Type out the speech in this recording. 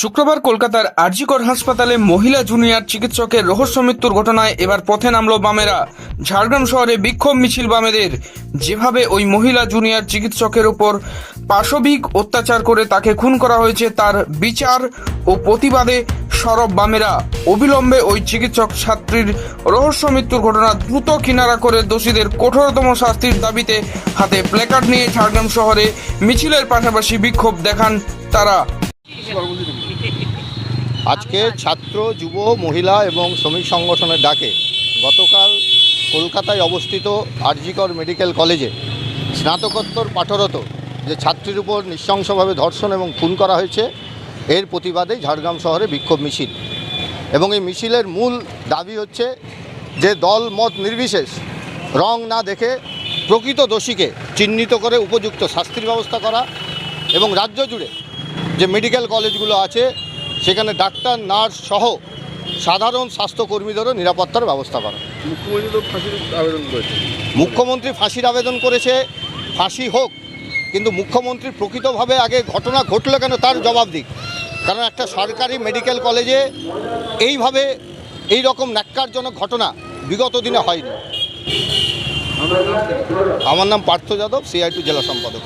শুক্রবার কলকাতার আরজিকর হাসপাতালে মহিলা জুনিয়র চিকিৎসকের রহস্য মৃত্যুর ঘটনায় এবার পথে নামল বামেরা। ঝাড়গ্রাম শহরে বিক্ষোভ মিছিল বামেদের। যেভাবে ওই মহিলা জুনিয়র চিকিৎসকের উপর পাশবিক অত্যাচার করে তাকে খুন করা হয়েছে, তার বিচার ও প্রতিবাদে সরব বামেরা। অবিলম্বে ওই চিকিৎসক ছাত্রীর রহস্য মৃত্যুর ঘটনা দ্রুত কিনারা করে দোষীদের কঠোরতম শাস্তির দাবিতে হাতে প্ল্যাকার্ড নিয়ে ঝাড়গ্রাম শহরে মিছিলের পাশাপাশি বিক্ষোভ দেখান তারা। আজকে ছাত্র, যুব, মহিলা এবং শ্রমিক সংগঠনের ডাকে গতকাল কলকাতায় অবস্থিত আরজিকর মেডিকেল কলেজে স্নাতকোত্তর পাঠরত যে ছাত্রীর উপর নৃশংসভাবে ধর্ষণ এবং খুন করা হয়েছে, এর প্রতিবাদে ঝাড়গ্রাম শহরে বিক্ষোভ মিছিল। এবং এই মিছিলের মূল দাবি হচ্ছে যে দল মত নির্বিশেষ, রং না দেখে প্রকৃত দোষীকে চিহ্নিত করে উপযুক্ত শাস্তির ব্যবস্থা করা এবং রাজ্য জুড়ে যে মেডিকেল কলেজগুলো আছে সেখানে ডাক্তার নার্স সহ সাধারণ স্বাস্থ্যকর্মীদেরও নিরাপত্তার ব্যবস্থা করা। মুখ্যমন্ত্রী তো ফাঁসির আবেদন করেছে। মুখ্যমন্ত্রী ফাঁসির আবেদন করেছে ফাঁসি হোক কিন্তু মুখ্যমন্ত্রী প্রকৃতভাবে আগে ঘটনা ঘটলো কেন তার জবাব দিক। কারণ একটা সরকারি মেডিকেল কলেজে এইভাবে এই রকম ন্যাক্কারজনক ঘটনা বিগত দিনে হয়নি। আমার নাম পার্থ যাদব সিআইটু জেলা সম্পাদক।